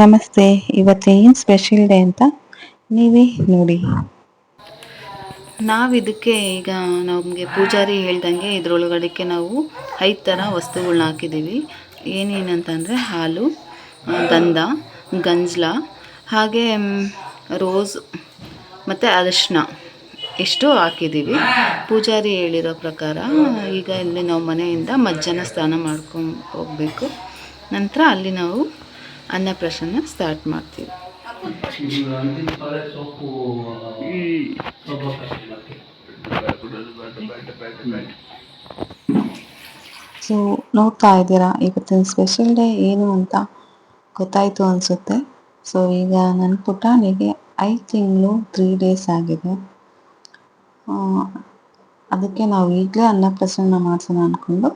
ನಮಸ್ತೆ. ಇವತ್ತು ಏನು ಸ್ಪೆಷಲ್ ಡೇ ಅಂತ ನೀವೇ ನೋಡಿ. ನಾವು ಇದಕ್ಕೆ ಈಗ ನಮಗೆ ಪೂಜಾರಿ ಹೇಳ್ದಂಗೆ ಇದರೊಳಗಡೆಗೆ ನಾವು ಐದು ಥರ ವಸ್ತುಗಳನ್ನ ಹಾಕಿದ್ದೀವಿ. ಏನೇನಂತಂದರೆ ಹಾಲು ದಂದ ಗಂಜಲ, ಹಾಗೆ ರೋಸ್ ಮತ್ತು ಅರಿಶಿನ ಇಷ್ಟು ಹಾಕಿದ್ದೀವಿ. ಪೂಜಾರಿ ಹೇಳಿರೋ ಪ್ರಕಾರ ಈಗ ಇಲ್ಲಿ ನಾವು ಮನೆಯಿಂದ ಮಜ್ಜನ ಸ್ನಾನ ಮಾಡ್ಕೊಂಡು ಹೋಗಬೇಕು. ನಂತರ ಅಲ್ಲಿ ನಾವು ಅನ್ನಪ್ರಾಶನ ಸ್ಟಾರ್ಟ್ ಮಾಡ್ತೀವಿ. ಸೊ ನೋಡ್ತಾ ಇದ್ದೀರಾ, ಇವತ್ತಿನ ಸ್ಪೆಷಲ್ ಡೇ ಏನು ಅಂತ ಗೊತ್ತಾಯಿತು ಅನಿಸುತ್ತೆ. ಸೊ ಈಗ ನನ್ನ ಪುಟಾಣಿಗೆ ಐದು ತಿಂಗಳು ತ್ರೀ ಡೇಸ್ ಆಗಿದೆ. ಅದಕ್ಕೆ ನಾವು ಈಗಲೇ ಅನ್ನಪ್ರಸನ್ನ ಮಾಡಿಸೋಣ ಅಂದ್ಕೊಂಡು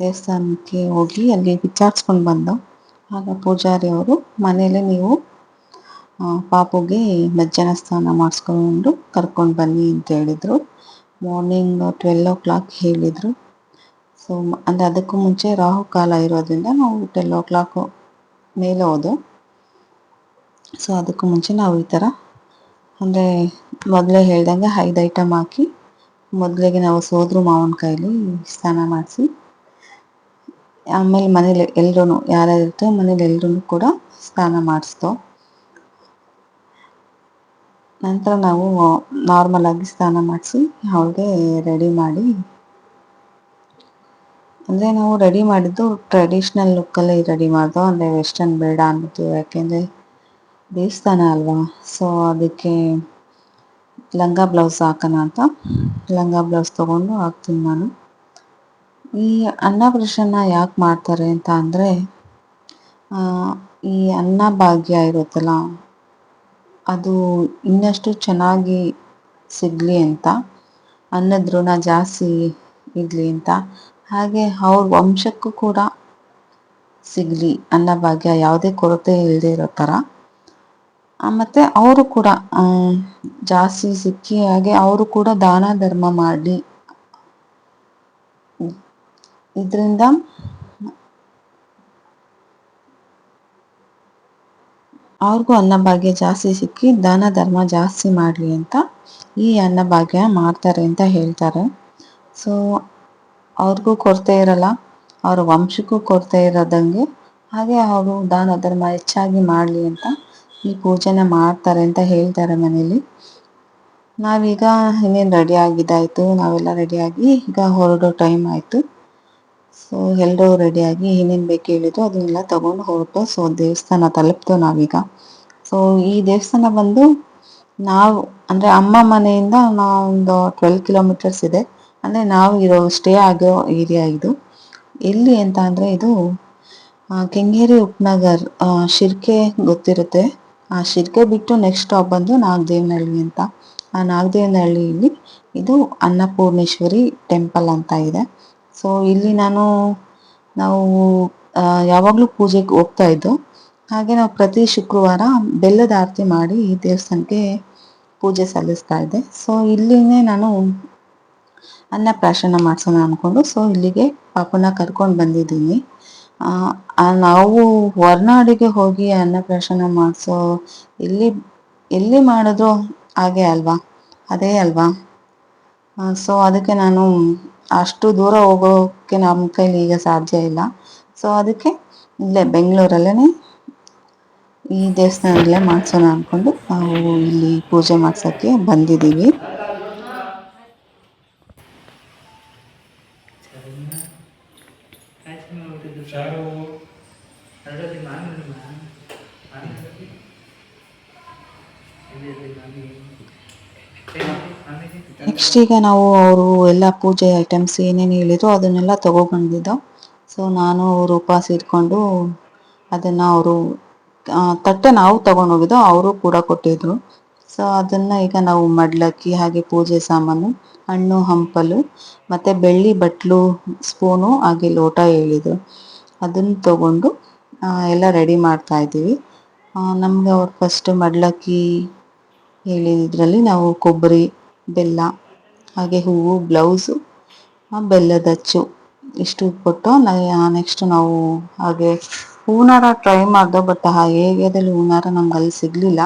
ದೇವಸ್ಥಾನಕ್ಕೆ ಹೋಗಿ ಅಲ್ಲಿ ವಿಚಾರಿಸ್ಕೊಂಡು ಬಂದು ಆಗ ಪೂಜಾರಿ ಅವರು ಮನೇಲೆ ನೀವು ಪಾಪುಗೆ ಮಧ್ಯಾಹ್ನ ಸ್ನಾನ ಮಾಡಿಸ್ಕೊಂಡು ಕರ್ಕೊಂಡು ಬನ್ನಿ ಅಂತ ಹೇಳಿದರು. ಮಾರ್ನಿಂಗ್ ಟ್ವೆಲ್ ಓ ಕ್ಲಾಕ್ ಹೇಳಿದರು. ಸೊ ಅಂದರೆ ಅದಕ್ಕೂ ಮುಂಚೆ ರಾಹು ಕಾಲ ಇರೋದ್ರಿಂದ ನಾವು ಟೆಲ್ ಓ ಕ್ಲಾಕು ಮೇಲೆ ಹೋದು ಸೊ ಅದಕ್ಕೂ ಮುಂಚೆ ನಾವು ಈ ಥರ ಅಂದರೆ ಮೊದಲೇ ಹೇಳ್ದಂಗೆ ಐದು ಐಟಮ್ ಹಾಕಿ, ಮೊದಲಿಗೆ ನಾವು ಸೋದ್ರ ಮಾವನ ಕೈಲಿ ಸ್ನಾನ ಮಾಡಿಸಿ ಆಮೇಲೆ ಮನೇಲಿ ಎಲ್ರೂ ಯಾರ್ಯಾರು ಇರ್ತೋ ಮನೇಲಿ ಎಲ್ರೂ ಕೂಡ ಸ್ನಾನ ಮಾಡಿಸ್ತೋ ನಂತರ ನಾವು ನಾರ್ಮಲ್ ಆಗಿ ಸ್ನಾನ ಮಾಡಿಸಿ, ಅವಳಿಗೆ ರೆಡಿ ಮಾಡಿ. ಅಂದರೆ ನಾವು ರೆಡಿ ಮಾಡಿದ್ದು ಟ್ರೆಡಿಷ್ನಲ್ ಲುಕ್ಕಲ್ಲೇ ರೆಡಿ ಮಾಡಿದೋ, ಅಂದರೆ ವೆಸ್ಟರ್ನ್ ಬೇಡ ಅಂದ್ಬಿಟ್ಟು ಯಾಕೆಂದರೆ ದೇವಸ್ಥಾನ ಅಲ್ವಾ? ಸೊ ಅದಕ್ಕೆ ಲಂಗ ಬ್ಲೌಸ್ ಹಾಕೋಣ ಅಂತ. ಲಂಗ ಬ್ಲೌಸ್ ತೊಗೊಂಡು ಹಾಕ್ತೀನಿ ನಾನು. ಈ ಅನ್ನಪ್ರಶನ್ನ ಯಾಕೆ ಮಾಡ್ತಾರೆ ಅಂತ ಅಂದರೆ ಈ ಅನ್ನ ಭಾಗ್ಯ ಇರುತ್ತಲ್ಲ, ಅದು ಇನ್ನಷ್ಟು ಚೆನ್ನಾಗಿ ಸಿಗಲಿ ಅಂತ ಅನ್ನದ ಋಣ ಜಾಸ್ತಿ ಇರಲಿ ಅಂತ, ಹಾಗೆ ಅವ್ರ ವಂಶಕ್ಕೂ ಕೂಡ ಸಿಗಲಿ ಅನ್ನ ಭಾಗ್ಯ, ಯಾವುದೇ ಕೊರತೆ ಇಲ್ಲದೆ ಇರೋ ಥರ. ಮತ್ತು ಅವರು ಕೂಡ ಜಾಸ್ತಿ ಸಿಕ್ಕಿ ಹಾಗೆ ಅವರು ಕೂಡ ದಾನ ಧರ್ಮ ಮಾಡಿ ಇದರಿಂದ ಅವ್ರಿಗೂ ಅನ್ನಭಾಗ್ಯ ಜಾಸ್ತಿ ಸಿಕ್ಕಿ ದಾನ ಧರ್ಮ ಜಾಸ್ತಿ ಮಾಡಲಿ ಅಂತ ಈ ಅನ್ನಭಾಗ್ಯ ಮಾಡ್ತಾರೆ ಅಂತ ಹೇಳ್ತಾರೆ. ಸೊ ಅವ್ರಿಗೂ ಕೊರತೆ ಇರಲ್ಲ, ಅವ್ರ ವಂಶಕ್ಕೂ ಕೊರತೆ ಇರೋದಂಗೆ ಹಾಗೆ ಅವರು ದಾನ ಧರ್ಮ ಹೆಚ್ಚಾಗಿ ಮಾಡಲಿ ಅಂತ ಈ ಪೂಜೆನ ಮಾಡ್ತಾರೆ ಅಂತ ಹೇಳ್ತಾರೆ ಮನೇಲಿ. ನಾವೀಗ ಇನ್ನೇನು ರೆಡಿ ಆಗಿದ್ದಾಯಿತು, ನಾವೆಲ್ಲ ರೆಡಿಯಾಗಿ ಈಗ ಹೊರಡೋ ಟೈಮ್ ಆಯಿತು. ಸೊ ಎಲ್ಲರೂ ರೆಡಿಯಾಗಿ ಏನೇನು ಬೇಕು ಹೇಳಿದ್ರು ಅದನ್ನೆಲ್ಲ ತಗೊಂಡು ಹೊರಟು ಸೊ ದೇವಸ್ಥಾನ ತಲುಪ್ತು ನಾವೀಗ. ಸೊ ಈ ದೇವಸ್ಥಾನ ಬಂದು ನಾವು, ಅಂದರೆ ಅಮ್ಮ ಮನೆಯಿಂದ ನಾವೊಂದು ಟ್ವೆಲ್ ಕಿಲೋಮೀಟರ್ಸ್ ಇದೆ. ಅಂದರೆ ನಾವು ಇರೋ ಸ್ಟೇ ಆಗೋ ಏರಿಯಾ ಇದು. ಎಲ್ಲಿ ಅಂತ ಅಂದರೆ ಇದು ಕೆಂಗೇರಿ ಉಪನಗರ್ ಶಿರ್ಕೆ ಗೊತ್ತಿರುತ್ತೆ. ಆ ಶಿರ್ಕೆ ಬಿಟ್ಟು ನೆಕ್ಸ್ಟ್ ಸ್ಟಾಪ್ ಬಂದು ನಾಗದೇವನಹಳ್ಳಿ ಅಂತ. ಆ ನಾಗದೇವನಹಳ್ಳಿಯಲ್ಲಿ ಇದು ಅನ್ನಪೂರ್ಣೇಶ್ವರಿ ಟೆಂಪಲ್ ಅಂತ ಇದೆ. ಸೊ ಇಲ್ಲಿ ನಾನು, ನಾವು ಯಾವಾಗಲೂ ಪೂಜೆಗೆ ಹೋಗ್ತಾ ಇದ್ದು, ಹಾಗೆ ನಾವು ಪ್ರತಿ ಶುಕ್ರವಾರ ಬೆಲ್ಲದ ಆರತಿ ಮಾಡಿ ಈ ದೇವಸ್ಥಾನಕ್ಕೆ ಪೂಜೆ ಸಲ್ಲಿಸ್ತಾ ಇದ್ದೆ. ಸೊ ಇಲ್ಲಿನೇ ನಾನು ಅನ್ನಪ್ರಾಶನ ಮಾಡಿಸೋಣ ಅಂದ್ಕೊಂಡು ಸೊ ಇಲ್ಲಿಗೆ ಪಾಪನ ಕರ್ಕೊಂಡು ಬಂದಿದ್ದೀನಿ. ನಾವು ಹೊರನಾಡಿಗೆ ಹೋಗಿ ಅನ್ನಪ್ರಾಶನ ಮಾಡಿಸೋ, ಎಲ್ಲಿ ಎಲ್ಲಿ ಮಾಡಿದ್ರು ಹಾಗೆ ಅಲ್ವಾ? ಅದೇ ಅಲ್ವಾ? ಸೊ ಅದಕ್ಕೆ ನಾನು ಅಷ್ಟು ದೂರ ಹೋಗೋಕೆ ನಮ್ಮ ಕೈಲಿ ಈಗ ಸಾಧ್ಯ ಇಲ್ಲ. ಸೊ ಅದಕ್ಕೆ ಇಲ್ಲೇ ಬೆಂಗಳೂರಲ್ಲೇ ಈ ದೇವಸ್ಥಾನದಲ್ಲೇ ಮಾಡಿಸೋಣ ಅಂದ್ಕೊಂಡು ನಾವು ಇಲ್ಲಿ ಪೂಜೆ ಮಾಡ್ಸೋಕ್ಕೆ ಬಂದಿದ್ದೀವಿ. ನೆಕ್ಸ್ಟ್ ಈಗ ನಾವು ಅವರು ಎಲ್ಲ ಪೂಜೆ ಐಟಮ್ಸ್ ಏನೇನು ಹೇಳಿದ್ರು ಅದನ್ನೆಲ್ಲ ತಗೊಬಂದಿದ್ದೋ. ಸೊ ನಾನು ಅವರು ಉಪವಾಸ ಇಟ್ಕೊಂಡು ಅದನ್ನು ಅವರು ತಟ್ಟೆ ನಾವು ತಗೊಂಡೋಗಿದ್ದೋ ಅವರು ಕೂಡ ಕೊಟ್ಟಿದ್ರು. ಸೊ ಅದನ್ನು ಈಗ ನಾವು ಮಡ್ಲಕ್ಕಿ ಹಾಗೆ ಪೂಜೆ ಸಾಮಾನು, ಹಣ್ಣು, ಹಂಪಲು, ಮತ್ತು ಬೆಳ್ಳಿ ಬಟ್ಲು, ಸ್ಪೂನು, ಹಾಗೆ ಲೋಟ ಹೇಳಿದ್ರು. ಅದನ್ನು ತಗೊಂಡು ಎಲ್ಲ ರೆಡಿ ಮಾಡ್ತಾ ಇದ್ದೀವಿ. ನಮಗೆ ಅವ್ರು ಫಸ್ಟ್ ಮಡ್ಲಕ್ಕಿ ಹೇಳಿದ್ರಲ್ಲಿ ನಾವು ಕೊಬ್ಬರಿ, ಬೆಲ್ಲ ಹಾಗೆ ಹೂವು, ಬ್ಲೌಸು ಬೆಲ್ಲದ ಅಚ್ಚು ಇಷ್ಟು ಕೊಟ್ಟು ನೆಕ್ಸ್ಟ್ ನಾವು ಹಾಗೆ ಹೂನಾರ ಟ್ರೈ ಮಾಡಿದೋ ಬಟ್ ಆ ಏರಿಯಾದಲ್ಲಿ ಹೂನಾರ ನಮ್ಗೆ ಅಲ್ಲಿ ಸಿಗಲಿಲ್ಲ.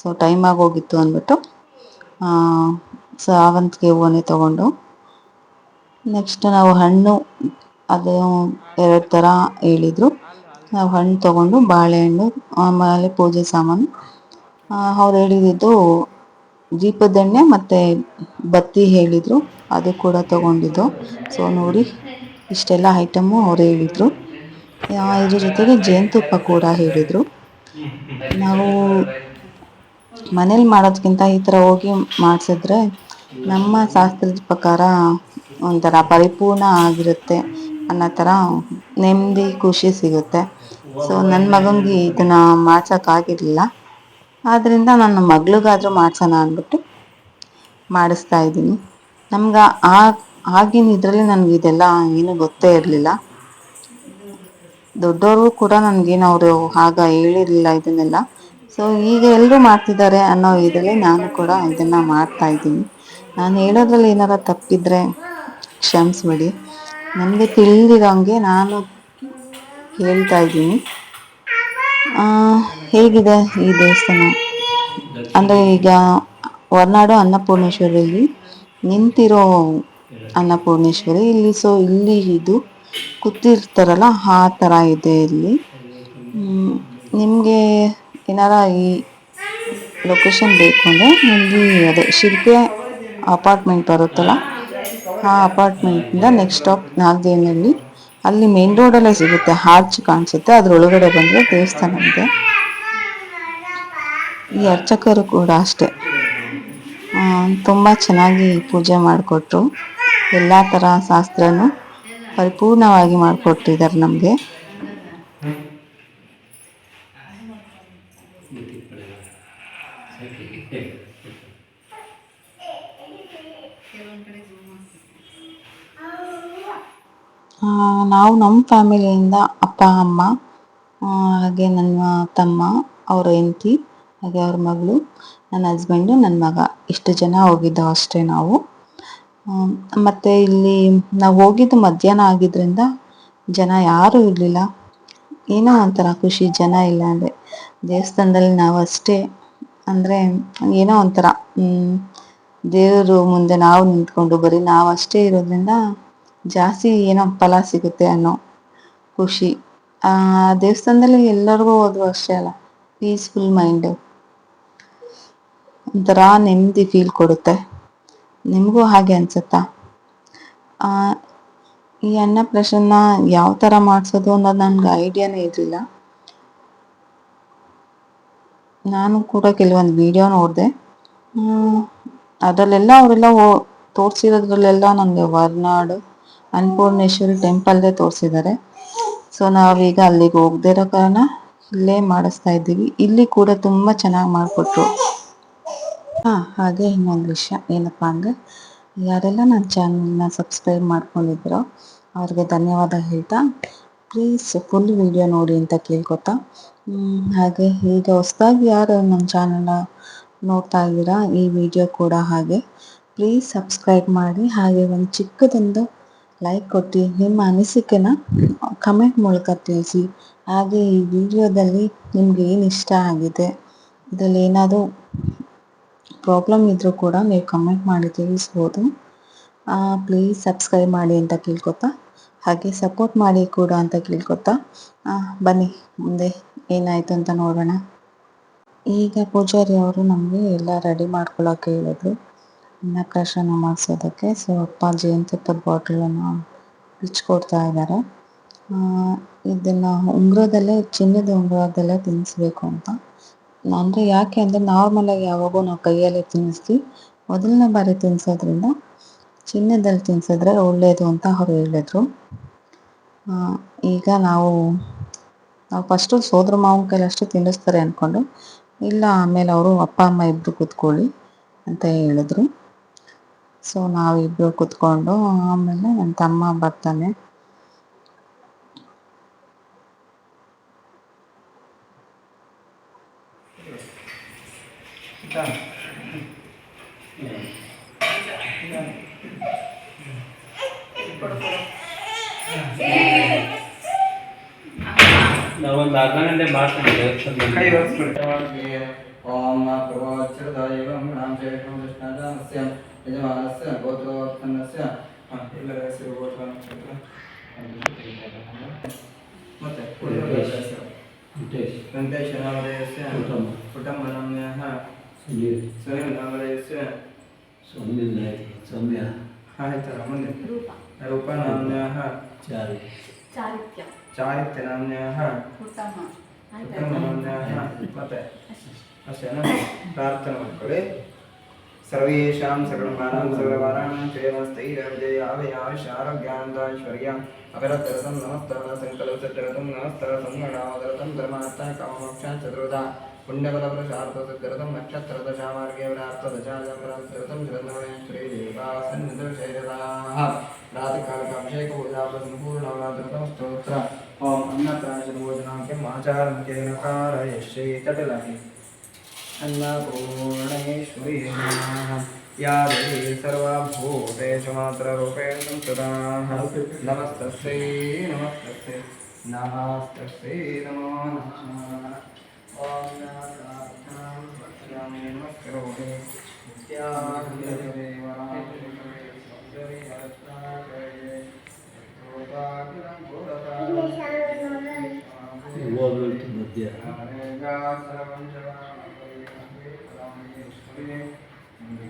ಸೊ ಟೈಮ್ ಆಗೋಗಿತ್ತು ಅಂದ್ಬಿಟ್ಟು ಸಾವಂತಿಗೆ ಹೂವನ್ನೇ ತಗೊಂಡು. ನೆಕ್ಸ್ಟ್ ನಾವು ಹಣ್ಣು, ಅದು ಎರಡು ಥರ ಹೇಳಿದರು. ನಾವು ಹಣ್ಣು ತಗೊಂಡು ಬಾಳೆಹಣ್ಣು, ಆಮೇಲೆ ಪೂಜೆ ಸಾಮಾನು. ಅವ್ರು ಹೇಳಿದ್ದು ದೀಪದೆಣ್ಣೆ ಮತ್ತು ಬತ್ತಿ ಹೇಳಿದರು, ಅದು ಕೂಡ ತಗೊಂಡಿದ್ದು. ಸೊ ನೋಡಿ, ಇಷ್ಟೆಲ್ಲ ಐಟಮು ಅವ್ರು ಹೇಳಿದರು. ಇದ್ರ ಜೊತೆಗೆ ಜೇನುತುಪ್ಪ ಕೂಡ ಹೇಳಿದರು. ನಾವು ಮನೇಲಿ ಮಾಡೋದಕ್ಕಿಂತ ಈ ಥರ ಹೋಗಿ ಮಾಡಿಸಿದ್ರೆ ನಮ್ಮ ಶಾಸ್ತ್ರದ ಪ್ರಕಾರ ಒಂಥರ ಪರಿಪೂರ್ಣ ಆಗಿರುತ್ತೆ ಅನ್ನೋ ಥರ ನೆಮ್ಮದಿ, ಖುಷಿ ಸಿಗುತ್ತೆ. ಸೊ ನನ್ನ ಮಗನಿಗೆ ಇದನ್ನು ಮಾಡ್ಸೋಕ್ಕಾಗಿರಲಿಲ್ಲ. ಆದ್ದರಿಂದ ನನ್ನ ಮಗಳಿಗಾದರೂ ಮಾಡ್ಸೋಣ ಅಂದ್ಬಿಟ್ಟು ಮಾಡಿಸ್ತಾ ಇದ್ದೀನಿ. ನಮ್ಗೆ ಆ, ಆಗಿನ ಇದರಲ್ಲಿ ನನಗೆ ಇದೆಲ್ಲ ಏನು ಗೊತ್ತೇ ಇರಲಿಲ್ಲ. ದೊಡ್ಡವರು ಕೂಡ ನನಗೇನು ಅವರು ಆಗ ಹೇಳಿರಲಿಲ್ಲ ಇದನ್ನೆಲ್ಲ. ಸೊ ಈಗ ಎಲ್ಲರೂ ಮಾಡ್ತಿದ್ದಾರೆ ಅನ್ನೋ ಇದರಲ್ಲಿ ನಾನು ಕೂಡ ಇದನ್ನು ಮಾಡ್ತಾ ಇದ್ದೀನಿ. ನಾನು ಹೇಳೋದ್ರಲ್ಲಿ ಏನಾರ ತಪ್ಪಿದ್ರೆ ಕ್ಷಮಿಸ್ಬಿಡಿ. ನನಗೆ ತಿಳಿದಿರೋಂಗೆ ನಾನು ಹೇಳ್ತಾ ಇದ್ದೀನಿ. ಹೇಗಿದೆ ಈ ದೇವಸ್ಥಾನ? ಅಂದರೆ ಈಗ ಹೊರನಾಡು ಅನ್ನಪೂರ್ಣೇಶ್ವರಿಯಲ್ಲಿ ನಿಂತಿರೋ ಅನ್ನಪೂರ್ಣೇಶ್ವರಿ. ಇಲ್ಲಿ ಸೊ ಇಲ್ಲಿ ಇದು ಕೂತಿರ್ತಾರಲ್ಲ, ಆ ಥರ ಇದೆ ಇಲ್ಲಿ. ನಿಮಗೆ ಏನಾರ ಈ ಲೊಕೇಶನ್ ಬೇಕು ಅಂದರೆ ಇಲ್ಲಿ ಅದೇ ಶಿಲ್ಪೆ ಅಪಾರ್ಟ್ಮೆಂಟ್ ಬರುತ್ತಲ್ಲ, ಆ ಅಪಾರ್ಟ್ಮೆಂಟಿಂದ ನೆಕ್ಸ್ಟ್ ಸ್ಟಾಪ್ ನಾಗದೇವನಹಳ್ಳಿ ಅಲ್ಲಿ ಮೇನ್ ರೋಡಲ್ಲೇ ಸಿಗುತ್ತೆ ಹಾರ್ಚ್ ಕಾಣಿಸುತ್ತೆ ಅದ್ರೊಳಗಡೆ ಬಂದರೆ ದೇವಸ್ಥಾನ ಇದೆ. ಈ ಅರ್ಚಕರು ಕೂಡ ಅಷ್ಟೇ. ತುಂಬ ಚೆನ್ನಾಗಿ ಪೂಜೆ ಮಾಡಿಕೊಟ್ರು. ಎಲ್ಲ ಥರ ಶಾಸ್ತ್ರನೂ ಪರಿಪೂರ್ಣವಾಗಿ ಮಾಡಿಕೊಟ್ಟಿದ್ದಾರೆ ನಮಗೆ. ನಾವು ನಮ್ಮ ಫ್ಯಾಮಿಲಿಯಿಂದ ಅಪ್ಪ, ಅಮ್ಮ ಹಾಗೆ ನನ್ನ ತಮ್ಮ, ಅವರ ಹೆಂಡತಿ, ಹಾಗೆ ಅವ್ರ ಮಗಳು, ನನ್ನ ಹಸ್ಬೆಂಡು ನನ್ನ ಮಗ. ಇಷ್ಟು ಜನ ಹೋಗಿದ್ದೋ ಅಷ್ಟೇ ನಾವು. ಮತ್ತು ಇಲ್ಲಿ ನಾವು ಹೋಗಿದ್ದು ಮಧ್ಯಾಹ್ನ ಆಗಿದ್ದರಿಂದ ಜನ ಯಾರೂ ಇರಲಿಲ್ಲ. ಏನೋ ಒಂಥರ ಖುಷಿ, ಜನ ಇಲ್ಲ ಅಂದರೆ. ದೇವಸ್ಥಾನದಲ್ಲಿ ನಾವು ಅಷ್ಟೇ. ಅಂದರೆ ಏನೋ ಒಂಥರ ದೇವರು ಮುಂದೆ ನಾವು ನಿಂತ್ಕೊಂಡು ಬರೀ ನಾವು ಅಷ್ಟೇ ಇರೋದ್ರಿಂದ ಜಾಸ್ತಿ ಏನೋ ಫಲ ಸಿಗುತ್ತೆ ಅನ್ನೋ ಖುಷಿ. ಆ, ದೇವಸ್ಥಾನದಲ್ಲಿ ಎಲ್ಲರಿಗೂ ಹೋದ್ರು ಅಷ್ಟೇ ಅಲ್ಲ ಪೀಸ್ಫುಲ್ ಮೈಂಡು ಒಂಥರ ನೆಮ್ಮದಿ ಫೀಲ್ ಕೊಡುತ್ತೆ. ನಿಮಗೂ ಹಾಗೆ ಅನ್ಸುತ್ತಾ? ಈ ಅನ್ನಪ್ರಸನ್ನ ಯಾವ ಥರ ಮಾಡಿಸೋದು ಅನ್ನೋದು ನನಗೆ ಐಡಿಯಾನೇ ಇರಲಿಲ್ಲ. ನಾನು ಕೂಡ ಕೆಲವೊಂದು ವಿಡಿಯೋ ನೋಡಿದೆ. ಅದರಲ್ಲೆಲ್ಲ ಅವರೆಲ್ಲ ತೋರಿಸಿರೋದ್ರಲ್ಲೆಲ್ಲ ನನಗೆ ವರ್ನಾಡು ಅನ್ನಪೂರ್ಣೇಶ್ವರಿ ಟೆಂಪಲ್ದೇ ತೋರಿಸಿದ್ದಾರೆ. ಸೊ ನಾವೀಗ ಅಲ್ಲಿಗೆ ಹೋಗದೇ ಇರೋ ಕಾರಣ ಇಲ್ಲೇ ಮಾಡಿಸ್ತಾ ಇದ್ದೀವಿ. ಇಲ್ಲಿ ಕೂಡ ತುಂಬ ಚೆನ್ನಾಗಿ ಮಾಡಿಕೊಟ್ರು. ಹಾಂ, ಹಾಗೆ ಇನ್ನೊಂದು ವಿಷಯ. ಏನಪ್ಪ ಅಂದರೆ, ಯಾರೆಲ್ಲ ನನ್ನ ಚಾನಲ್ನ ಸಬ್ಸ್ಕ್ರೈಬ್ ಮಾಡ್ಕೊಂಡಿದ್ರೋ ಅವ್ರಿಗೆ ಧನ್ಯವಾದ ಹೇಳ್ತಾ ಪ್ಲೀಸ್ ಫುಲ್ ವಿಡಿಯೋ ನೋಡಿ ಅಂತ ಕೇಳ್ಕೊತಾ. ಹಾಗೆ ಈಗ ಹೊಸದಾಗಿ ಯಾರು ನನ್ನ ಚಾನಲ್ನ ನೋಡ್ತಾ ಇದ್ದೀರಾ, ಈ ವಿಡಿಯೋ ಕೂಡ ಹಾಗೆ. ಪ್ಲೀಸ್ ಸಬ್ಸ್ಕ್ರೈಬ್ ಮಾಡಿ, ಹಾಗೆ ಒಂದು ಚಿಕ್ಕದೊಂದು ಲೈಕ್ ಕೊಟ್ಟು. ನಿಮ್ಮ ಅನಿಸಿಕೆನ ಕಮೆಂಟ್ ಮೂಲಕ ತಿಳಿಸಿ. ಹಾಗೆ ಈ ವಿಡಿಯೋದಲ್ಲಿ ನಿಮ್ಗೆ ಏನು ಇಷ್ಟ ಆಗಿದೆ? ಇದರಲ್ಲಿ ಏನಾದರೂ ಪ್ರಾಬ್ಲಮ್ ಇದ್ದರೂ ಕೂಡ ನೀವು ಕಮೆಂಟ್ ಮಾಡಿ ತಿಳಿಸ್ಬೋದು. ಪ್ಲೀಸ್ ಸಬ್ಸ್ಕ್ರೈಬ್ ಮಾಡಿ ಅಂತ ಕೇಳ್ಕೊತಾ. ಹಾಗೆ ಸಪೋರ್ಟ್ ಮಾಡಿ ಕೂಡ ಅಂತ ಕೇಳ್ಕೊತಾ. ಬನ್ನಿ, ಮುಂದೆ ಏನಾಯಿತು ಅಂತ ನೋಡೋಣ. ಈಗ ಪೂಜಾರಿ ಅವರು ನಮಗೆ ಎಲ್ಲ ರೆಡಿ ಮಾಡ್ಕೊಳ್ಳೋಕೆ ಹೇಳಿದ್ರು. ಅನ್ನಪ್ರಾಶನ ಮಾಡಿಸೋದಕ್ಕೆ ಸೊ ಅಪ್ಪ ಜೇನುತುಪ್ಪದ ಬಾಟ್ಲನ್ನು ಬಿಚ್ಕೊಡ್ತಾ ಇದ್ದಾರೆ ಇದನ್ನು ಉಂಗುರದಲ್ಲೇ, ಚಿನ್ನದ ಉಂಗುರದಲ್ಲೇ ತಿನ್ನಿಸ್ಬೇಕು ಅಂತ. ಅಂದರೆ ಯಾಕೆ ಅಂದರೆ ನಾರ್ಮಲಾಗಿ ಯಾವಾಗೂ ನಾವು ಕೈಯಲ್ಲೇ ತಿನ್ನಿಸ್ತೀವಿ ಮೊದಲನೇ ಬಾರಿ ತಿನ್ನಿಸೋದ್ರಿಂದ ಚಿನ್ನದಲ್ಲಿ ತಿನ್ನಿಸಿದ್ರೆ ಒಳ್ಳೆಯದು ಅಂತ ಅವರು ಹೇಳಿದ್ರು. ಈಗ ನಾವು ನಾವು ಫಸ್ಟು ಸೋದರ ಮಾವನ ಕೈಲಷ್ಟು ತಿನ್ನಿಸ್ತಾರೆ ಅಂದ್ಕೊಂಡು ಇಲ್ಲ ಆಮೇಲೆ ಅವರು ಅಪ್ಪ, ಅಮ್ಮ ಇಬ್ಬರು ಕೂತ್ಕೊಳ್ಳಿ ಅಂತ ಹೇಳಿದ್ರು. ಸೊ ನಾವಿಬ್ಬರು ಕೂತ್ಕೊಂಡು ಆಮೇಲೆ ನನ್ನ ತಮ್ಮ ಬರ್ತಾನೆ ನಾವು ಒಂದು ಅರ್ಧ ಗಂಟೆ ಮಾಡ್ತೀನಿ ಕೈ ಒರೆಸ್ಬಿಡಿ. ಓಂ ಪ್ರಭೋಚ್ಛ್ರದಾಯಂ ನಾಮ ಜಯಂ ಕೃಷ್ಣದಾನಸ್ಯ ಯಜಮಾನಸ್ಯ ಗೋತ್ರೋತ್ಪನ್ನಸ್ಯ ಹ, ಎಲ್ಲರ ಹೆಸರು ಗೋತ್ರ ಮತ್ತೆ ವೆಂಕಟೇಶ್. ನಾಮಧೇಯಸ್ಯ ಕುಟುಂಬ. ಸುನೀಲ್ ಸ್ವಯಂ ನಾಮಧೇಯಸ್ಯ ಸೌಮ್ಯ ಸೌಮ್ಯ ಆಯ್ತಲ್ಲ ಮುಂದೆ ರೂಪ ರೂಪನಾಮ್ಯಃ ಚಾರಿ ಚಾರಿತ್ಯ ಚಾರಿತ್ಯನಾಮ್ಯಃ ಉತ್ತಮ ಆಯ್ತಾ ಕುಟುಂಬನಾಮ್ಯಃ ಮತ್ತೆ ಅಷ್ಟೇನಾ ಪ್ರಾರ್ಥನೆ ಮಾಡ್ಕೊಳ್ಳಿ सर्वेषां सर्वमानां सर्ववाराणां श्रेयमस्तैरविजयाभयाशारोग्यान्ताश्वर्याम् अपरतरतं नमस्ताः सङ्कल्पचतरतं नमस्ताः सङ्गणावतरतं धर्मार्था कामक्षा चतुर्धा। पुण्यबलप्रशार्थसत्करतं नक्षत्रदशामार्गे वरार्थदशाजपरात्करतं श्रन्धमणेश्वरेदेवासन्निदर्शैरदाः रातिकालकाभिषेकपूजापसम्पूर्णवरात्रतं स्तोत्र ॐ अन्नप्राशभोजनां आचारं केन कारयश्चैतटलहि अन्नपूर्णेश्वरी यादे सर्वभूतेषु मात्ररूपेण संस्कृता नमस्तस्यै नमस्तस्यै नमस्तस्यै नमो नमः ॐ नमस्कारामि नमस्करोमि वो अगर तुम दिया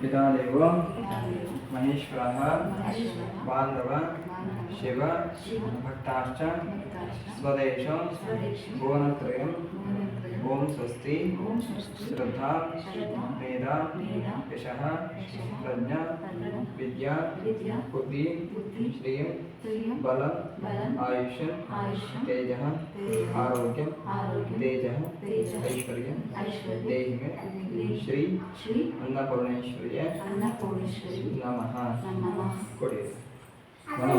पितादेव महेश्वरः बान्धव शिव भक्ताश्च स्वदेशं भुवनत्रयं ओम स्वस्ति श्रद्धा मेधा यश प्रज्ञा विद्या बुद्धि श्रीं बल आयुष तेज आरोग्य तेज ऐश्वर्य देहि में श्री अन्नपूर्णेश्वर्य नमः कोडे మనం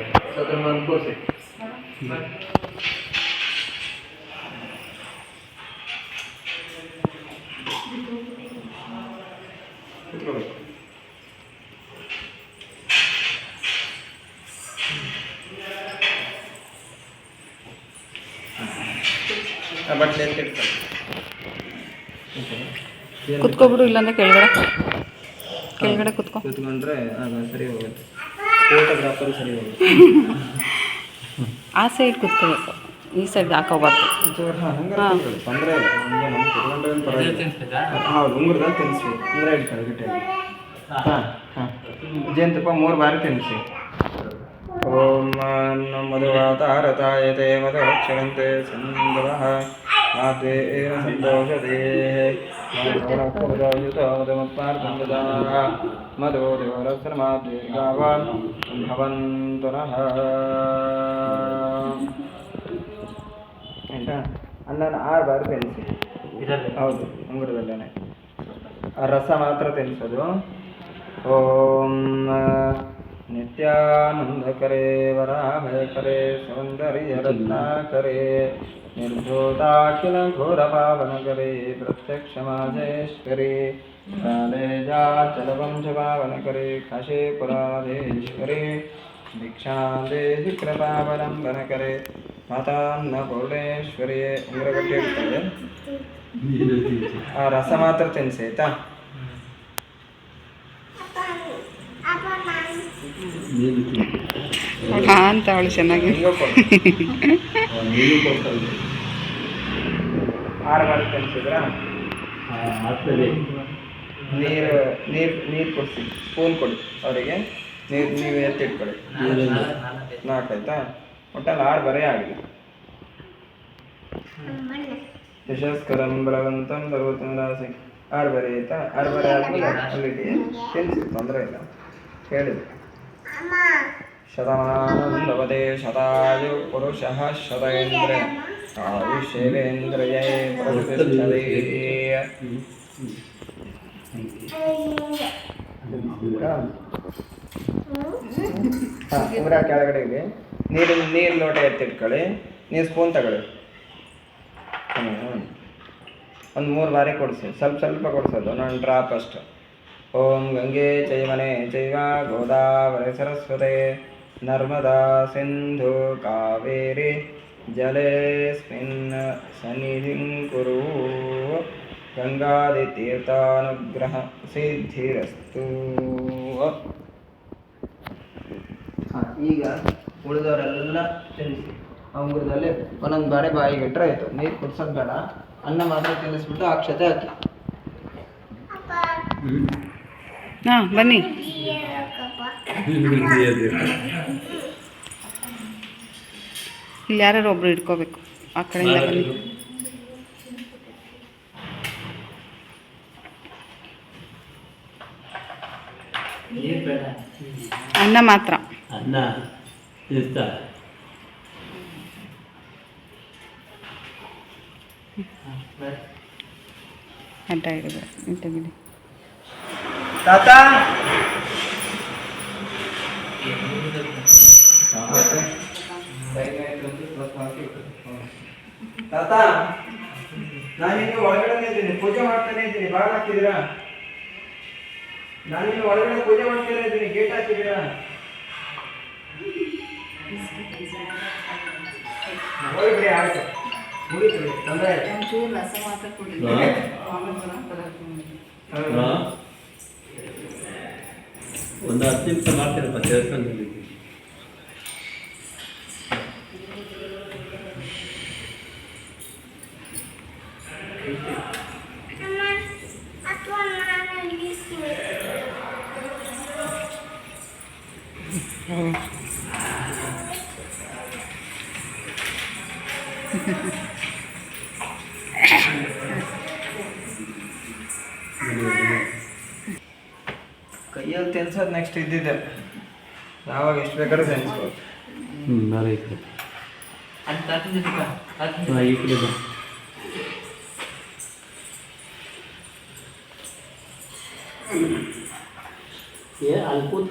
ಅಂತ ಇಟ್ಕೊಳ್ಳಿ ಕುತ್ಕೊಬಿಡು ಇಲ್ಲಾಂದ್ರೆ ಕೆಳಗಡೆ ಕೆಳಗಡೆ ಕುತ್ಕೋ ಕೂತ್ಕೊಂಡ್ರೆ ಆಗ ಸರಿ ಹೋಗುತ್ತೆ ಫೋಟೋಗ್ರಾಫರು ಸರಿ ಆ ಸೈಡ್ ಕುತ್ಕೋಬೇಕು. ಈ ಸೈಡ್ ಹಾಕೋಬಾರ್ದು. ಹಾಂ. ತೊಂದರೆ ಇಲ್ಲ. ಹಂಗೆ ನಮ್ಮ ಪರವಾಗಿಲ್ಲ. ಹೌದು ಉಂಗುರದಲ್ಲಿ ಗಟ್ಟಿಯಾಗಿ ಹಾಂ ಹಾಂ. ಜೇನುತುಪ್ಪ ಮೂರು ಬಾರಿ ತಿನ್ನಿಸಿ. ಓಂ ಮಧುವಾತಾರತಾಯತೆ ಮಧುಕ್ಷರಂತೆ ಸಂಧವಃ ಮಾತೆ ಏನ ಸಂತೋಷದೇ ಮಧುರಯುತ ಮಧುಮತ್ಪಾರ್ಪಂಗದ ಮಧು ದೇವರಸ್ತ್ರ ಮಾತೇರ್ಗಾವಾನ್ ಭವಂತುನಃ ಆಯ್ತಾ ಅನ್ನನ ಆರು ಬಾರಿ ತಿನ್ನಿಸಿ ಹೌದು ಉಂಗುರದಲ್ಲೇ ಆ ರಸ ಮಾತ್ರ ತಿನ್ನಿಸೋದು ಓಂ ನಿತ್ಯಾನಂದಕರೇ ವರಾಭಯಕರೇ ಸೌಂದರ್ಯ ರತ್ನಾಕರೇ ನಿರ್ಭೂತಾಖಿಲ ಘೋರ ಪಾವನಕರೇ ಪ್ರತ್ಯಕ್ಷ ಮಾಜೇಶ್ವರಿ ಕಾಲೇಜಾಚಲವಂಶ ಪಾವನಕರೇ ಕಾಶೀಪುರಾಧೇಶ್ವರಿ ಭಿಕ್ಷಾಂದೇಹಿ ಕೃಪಾವಲಂಬನಕರೇ ಮಾತಾನ್ನಪೂರ್ಣೇಶ್ವರಿ ಉಂಗುರಗಟ್ಟಿ ಇರ್ತದೆ ಆ ರಸ ಮಾತ್ರ ತಿನ್ನಿಸಿ ಆಯ್ತಾ ನೀನು ತಿನ್ನು. ಹಾ ಅಂತ ಅವಳು ಚೆನ್ನಾಗಿ. ನೀರು ನೀರು ನೀರು ಕೊಡಿಸಿ. ಸ್ಪೂನ್ ಕೊಡಿ ಅವರಿಗೆ. ನೀರು ನೀವು ಎತ್ತಿಟ್ಕೊಳ್ಳಿ ನಾಲ್ಕು ಆಯ್ತಾ? ಒಟ್ಟಲ್ಲಿ ಆರು ಬರೇ ಆಗಿದೆ. ಯಶಸ್ಕರಂ ಬಲವಂತಂ ರಾಸಿ ಆರು ಬರೆ ಆಯ್ತಾ? ಆರು ಬರೆ ಆಗಿದೆ ಅಲ್ಲಿಗೆ ತಿನ್ನಿಸಿ ತೊಂದರೆ ಇಲ್ಲ. ಹೇಳಿದೆ ಶತಮಾನಂದವತೆ ಶತಾಯು ಪುರುಷಃ ಶತೇಂದ್ರ ಆಯುಷ್ಯೇಂದ್ರಿಯೇ ಪ್ರತಿಷ್ಠತೆ ಉಂಗುರ ಕೆಳಗಡೆ ಇದೆ. ನೀರು ನೀರು ಲೋಟ ಎತ್ತಿಟ್ಕೊಳ್ಳಿ. ನೀರು ಸ್ಪೂನ್ ತಗೊಳ್ಳಿ. ಒಂದು ಮೂರು ಬಾರಿ ಕೊಡಿಸಿ. ಸ್ವಲ್ಪ ಸ್ವಲ್ಪ ಕೊಡಿಸೋದು. ನಾನು ಡ್ರಾಪ್ ಅಷ್ಟು. ಓಂ ಗಂಗೆ ಚೈವನೆ ಚೈವ ಗೋದಾವರಿ ಸರಸ್ವತೆ. ನರ್ಮದಾ ಸಿಂಧು ಕಾವೇರಿ जलेऽस्मिन् सन्निधिं ಕುರು गङ्गादितीर्थानुग्रह ಸಿದ್ಧಿರಸ್ತು ಹಾಂ ಈಗ ಉಳಿದವರೆಲ್ಲ ತಿನ್ನಿಸಿ ಅಂಗುರದಲ್ಲಿ ಒಂದೊಂದು ಬಾರಿ ಬಾಯಿಗೆ ಇಟ್ಟರೆ ಆಯಿತು. ನೀರು ಕುಡ್ಸೋದು ಬೇಡ. ಅನ್ನ ಮಾತ್ರ ತಿನ್ನಿಸ್ಬಿಟ್ಟು ಅಕ್ಷತೆ ಹಾಕಿ. ಹಾಂ ಬನ್ನಿ. ಇಲ್ಲಿ ಯಾರು ಒಬ್ರು ಇಟ್ಕೋಬೇಕು ಆ ಕಡೆಯಿಂದ ಬನ್ನಿ. ಅನ್ನ ಮಾತ್ರ. ಅನ್ನ ತಿನ್ನಿಸ್ತಾರೆ ಅಡ್ಡ ಇಡಬೇಡ ಇಂಟ ಬಿಡಿ. ತಾತ? ತಾತ ನಾನಿನ್ನು ಒಳಗಡೆ ಇದ್ದೀನಿ. ಪೂಜೆ ಮಾಡ್ತಾನೆ ಇದ್ದೀನಿ. ಬಾಳ ಹಾಕಿದ್ದೀರಾ ನಾನಿನ್ನು ಒಳಗಡೆ ಪೂಜೆ ಮಾಡ್ತಾನೆ ಇದ್ದೀನಿ. ಗೇಟ್ ಹಾಕಿದ್ದೀರಾ? ಹೋಗ್ಬಿಡಿ ಆಯ್ತು. ಮುಗಿತು ತೊಂದರೆ? ಒಂದು ಹತ್ತು ನಿಮಿಷ ಮಾಡ್ತೀರಪ್ಪ ದೇವಸ್ಥಾನದಲ್ಲಿ. ಕೈಯಲ್ಲಿ ತಿನ್ಸೋದು ನೆಕ್ಸ್ಟ್ ಇದ್ದಿದ್ದೆ ಯಾವಾಗ ಎಷ್ಟು ಬೇಕಾದ್ರೂ ತಿನ್ಸ್ಬೋದು. ಹ್ಞೂ ನಾಳೆ ಈ ಕಡೆ ಹಾಂ ಈ ಕಡೆ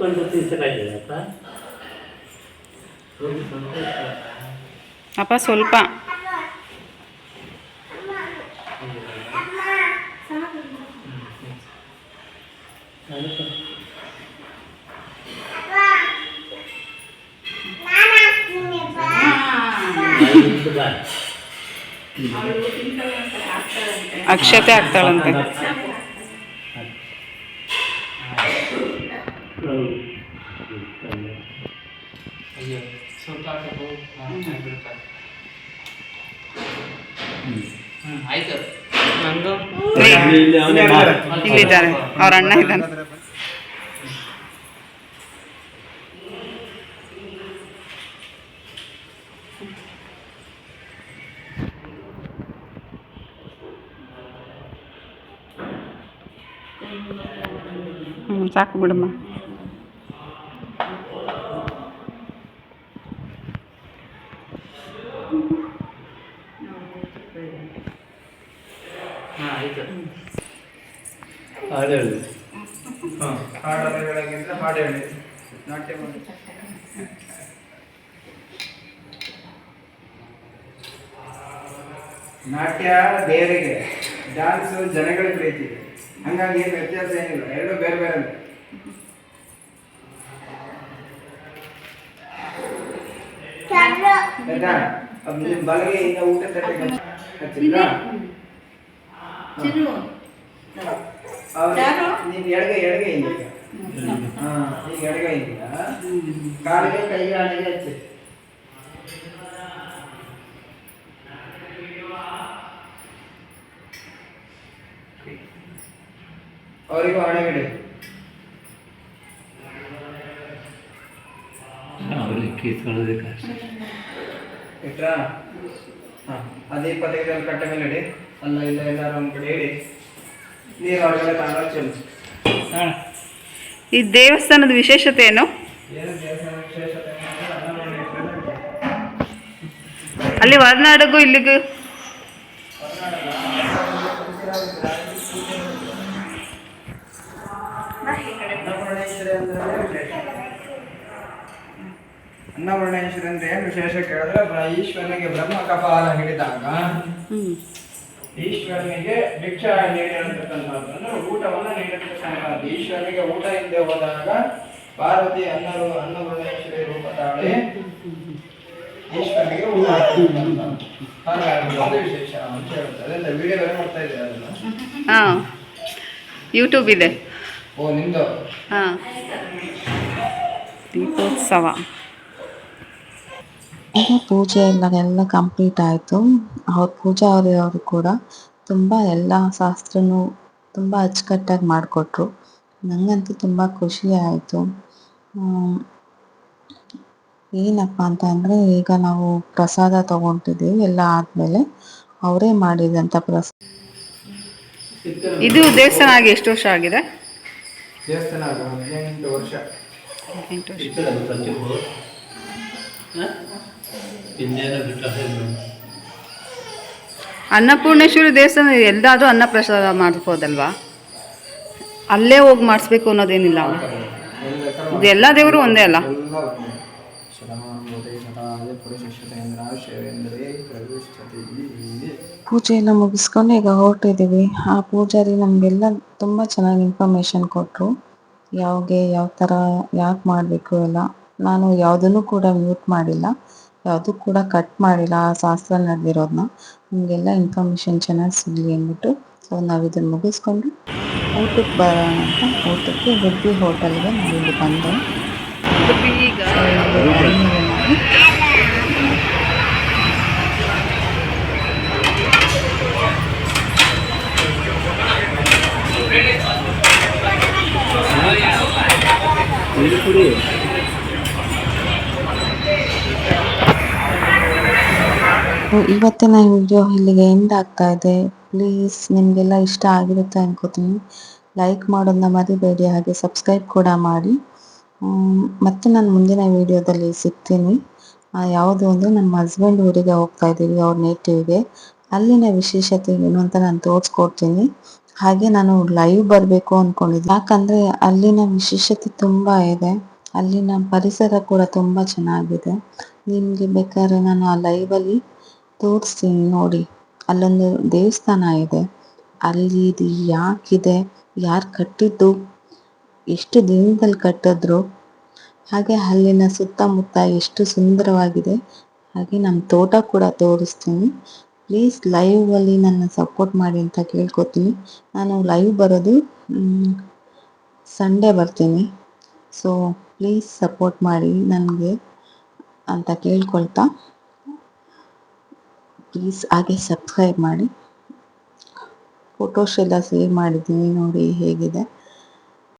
ಕೂತ್ಕೊಂಡು ತಿನ್ಸಕ್ಕಾಯ್ತದೆ ಅಪ್ಪ ಸ್ವಲ್ಪ. ಅಕ್ಷತೆ ಆಗ್ತಾಳಂತೆ. ಇಲ್ಲಿ ಅವನೇ ಮಾಡು. ಇಲ್ಲಿದ್ದಾರೆ ಅವ್ರ ಅಣ್ಣ ಇದ್ದಾನೆ ಹ್ಞೂ ಸಾಕು ಬಿಡಮ್ಮ ಹಾಡು ಹೇಳು. ಹಾಂ ಹಾಡನ್ನು ಹೇಳೋಕ್ಕಿಂತ ಹಾಡು ಹೇಳಿ. ನಾಟ್ಯ ಮಾಡಿ. ಡಾನ್ಸ್ ಜನಗಳ ಪ್ರೀತಿ ಹಂಗಾಗಿ ಏನು ವ್ಯತ್ಯಾಸ ಏನಿಲ್ಲ ಎರಡು ಬೇರೆ ಬೇರೆ ಆಯ್ತಾ? ಇಂದ ನಿಮ್ಮ ಬಲಗೆಯಿಂದ ಊಟ ತಟ್ಟೆ ಹಚ್ಚಿಲ್ಲ ಯಾರು? ನೀನು ಎಡಗೈ ಎಡಗೈ ಹಿಂಗೆ ಹಾ ಈಗ ಎಡಗೈ ಹಿಂಗ ಕಾಲಿಗೆ ಕೈಗೆ ಹಣೆಗೆ ಹಚ್ಚಿ. ಅವರಿಗೂ ಹಣೆಗಿಡಿ ಅವ್ರಿಗೆ ಕಷ್ಟ. ಇಟ್ರಾ? ಹಾ ಅದೇ ಪದಕದಲ್ಲಿ ಕಟ್ಟ ಮೇಲೆ ಇಡಿ. ಅಲ್ಲ ಇಲ್ಲ ಎಲ್ಲಾರು ಒಂದು ಕಡೆ ಇಡಿ. ಈ ದೇವಸ್ಥಾನದ ವಿಶೇಷತೆ ಏನು? ಅಲ್ಲಿ ಹೊರನಾಡಿಗೂ ಇಲ್ಲಿಗೂ? ಅನ್ನಪೂರ್ಣೇಶ್ವರಿ ಅಂದ್ರೆ ಏನು ವಿಶೇಷ? ಕೇಳಿದ್ರೆ ಈಶ್ವರನಿಗೆ ಬ್ರಹ್ಮ ಕಪಾಲ ಹಿಡಿದಾಗ ಈಶ್ವರನಿಗೆ ಭಿಕ್ಷ ನೀಡಿರತಕ್ಕಂಥದ್ದು ಅಂದ್ರೆ ಊಟವನ್ನ ನೀಡಿರತಕ್ಕಂಥದ್ದು ಈಶ್ವರನಿಗೆ ಊಟ ಇಲ್ಲದೆ ಹೋದಾಗ ಪಾರ್ವತಿ ಅನ್ನರು ಅನ್ನಪೂರ್ಣೇಶ್ವರಿ ರೂಪ ತಾಳಿ ಈಶ್ವರನಿಗೆ ಊಟ. ಹಾಗಾಗಿ ಅದು ವಿಶೇಷ ಅಂತ ಹೇಳ್ತಾರೆ. ವಿಡಿಯೋ ನೋಡ್ತಾ ಇದ್ದಾರೆ ಅದನ್ನ? ಹಾಂ ಯೂಟ್ಯೂಬ್ ಇದೆ. ಓ ನಿಮ್ದು? ಹಾಂ. ದೀಪೋತ್ಸವ. ಈಗ ಪೂಜೆ ಎಲ್ಲ ಎಲ್ಲ ಕಂಪ್ಲೀಟ್ ಆಯಿತು. ಅವ್ರ ಪೂಜಾ ಅವರು ಕೂಡ ತುಂಬ ಎಲ್ಲ ಶಾಸ್ತ್ರನೂ ತುಂಬ ಅಚ್ಚುಕಟ್ಟಾಗಿ ಮಾಡಿಕೊಟ್ರು. ನನಗಂತೂ ತುಂಬ ಖುಷಿ ಆಯಿತು. ಏನಪ್ಪ ಅಂತ ಅಂದರೆ ಈಗ ನಾವು ಪ್ರಸಾದ ತಗೊಂಡಿದ್ದೀವಿ ಎಲ್ಲ ಆದಮೇಲೆ ಅವರೇ ಮಾಡಿದಂಥ ಪ್ರಸಾದ. ಇದು ದೇವಸ್ಥಾನ ಆಗಿ ಎಷ್ಟು ವರ್ಷ ಆಗಿದೆ? ದೇವಸ್ಥಾನ ಅನ್ನಪೂರ್ಣೇಶ್ವರಿ ದೇವಸ್ಥಾನ ಎಲ್ಲಾದರೂ ಅನ್ನಪ್ರಸಾದ ಮಾಡಿಸ್ಬೋದಲ್ವಾ ಅಲ್ಲೇ ಹೋಗಿ ಮಾಡಿಸ್ಬೇಕು ಅನ್ನೋದೇನಿಲ್ಲ ಇದು ಎಲ್ಲ ದೇವರು ಒಂದೇ ಅಲ್ಲ. ಪೂಜೆಯನ್ನು ಮುಗಿಸ್ಕೊಂಡು ಈಗ ಹೊರಟಿದ್ದೀವಿ. ಆ ಪೂಜಾರಿ ನಮಗೆಲ್ಲ ತುಂಬ ಚೆನ್ನಾಗಿ ಇನ್ಫಾರ್ಮೇಶನ್ ಕೊಟ್ಟರು ಯಾವಾಗೆ ಯಾವ ಥರ ಯಾಕೆ ಮಾಡಬೇಕು ಎಲ್ಲ. ನಾನು ಯಾವುದನ್ನು ಕೂಡ ಮ್ಯೂಟ್ ಮಾಡಿಲ್ಲ. ಯಾವುದೂ ಕೂಡ ಕಟ್ ಮಾಡಿಲ್ಲ, ಆ ಶಾಸ್ತ್ರ ನಡೆದಿರೋದನ್ನ ನಿಮಗೆಲ್ಲ ಇನ್ಫಾರ್ಮೇಷನ್ ಚೆನ್ನಾಗಿ ಸಿಗಲಿ ಅಂದ್ಬಿಟ್ಟು. ಸೊ ನಾವು ಇದನ್ನು ಮುಗಿಸ್ಕೊಂಡು ಊಟಕ್ಕೆ ಬರೋಣ ಅಂತ ಊಟಕ್ಕೆ ಗುಬ್ಬಿ ಹೋಟೆಲ್ಗೆ ನಾವು ಇಲ್ಲಿ ಬಂದೆ ಈಗ ಇಲ್ಲಿ ಇವತ್ತಿನ ವಿಡಿಯೋ ಇಲ್ಲಿಗೆ ಎಂಡ್ ಆಗ್ತಾ ಇದೆ. ಪ್ಲೀಸ್ ನಿಮಗೆಲ್ಲ ಇಷ್ಟ ಆಗಿರುತ್ತೆ ಅನ್ಕೋತೀನಿ. ಲೈಕ್ ಮಾಡೋದನ್ನ ಮರಿಬೇಡಿ, ಹಾಗೆ ಸಬ್ಸ್ಕ್ರೈಬ್ ಕೂಡ ಮಾಡಿ. ಮತ್ತೆ ನಾನು ಮುಂದಿನ ವಿಡಿಯೋದಲ್ಲಿ ಸಿಗ್ತೀನಿ. ಯಾವುದು ಅಂದರೆ ನಮ್ಮ ಹಸ್ಬೆಂಡ್ ಊರಿಗೆ ಹೋಗ್ತಾ ಇದ್ದೀವಿ, ಅವ್ರ ನೇಟಿವ್ಗೆ ಅಲ್ಲಿನ ವಿಶೇಷತೆ ಏನು ಅಂತ ನಾನು ತೋರಿಸ್ಕೊಡ್ತೀನಿ. ಹಾಗೆ ನಾನು ಲೈವ್ ಬರಬೇಕು ಅಂದ್ಕೊಂಡಿದ್ದೆ ಯಾಕಂದರೆ ಅಲ್ಲಿನ ವಿಶೇಷತೆ ತುಂಬ ಇದೆ. ಅಲ್ಲಿನ ಪರಿಸರ ಕೂಡ ತುಂಬ ಚೆನ್ನಾಗಿದೆ. ನಿಮಗೆ ಬೇಕಾದ್ರೆ ನಾನು ಆ ಲೈವಲ್ಲಿ ತೋರಿಸ್ತೀನಿ ನೋಡಿ, ಅಲ್ಲೊಂದು ದೇವಸ್ಥಾನ ಇದೆ, ಅಲ್ಲಿ ಇದು ಯಾಕಿದೆ, ಯಾರು ಕಟ್ಟಿದ್ದು, ಎಷ್ಟು ದಿನದಲ್ಲಿ ಕಟ್ಟಿದ್ರು, ಹಾಗೆ ಅಲ್ಲಿನ ಸುತ್ತಮುತ್ತ ಎಷ್ಟು ಸುಂದರವಾಗಿದೆ, ಹಾಗೆ ನಮ್ಮ ತೋಟ ಕೂಡ ತೋರಿಸ್ತೀನಿ. ಪ್ಲೀಸ್ ಲೈವಲ್ಲಿ ನನ್ನ ಸಪೋರ್ಟ್ ಮಾಡಿ ಅಂತ ಕೇಳ್ಕೊತೀನಿ. ನಾನು ಲೈವ್ ಬರೋದು ಸಂಡೇ ಬರ್ತೀನಿ. ಸೊ ಪ್ಲೀಸ್ ಸಪೋರ್ಟ್ ಮಾಡಿ ನನಗೆ ಅಂತ ಕೇಳ್ಕೊಳ್ತಾ. ಪ್ಲೀಸ್ ಹಾಗೆ ಸಬ್ಸ್ಕ್ರೈಬ್ ಮಾಡಿ. ಫೋಟೋಸ್ ಎಲ್ಲ ಸೇವ್ ಮಾಡಿದ್ದೀನಿ ನೋಡಿ ಹೇಗಿದೆ.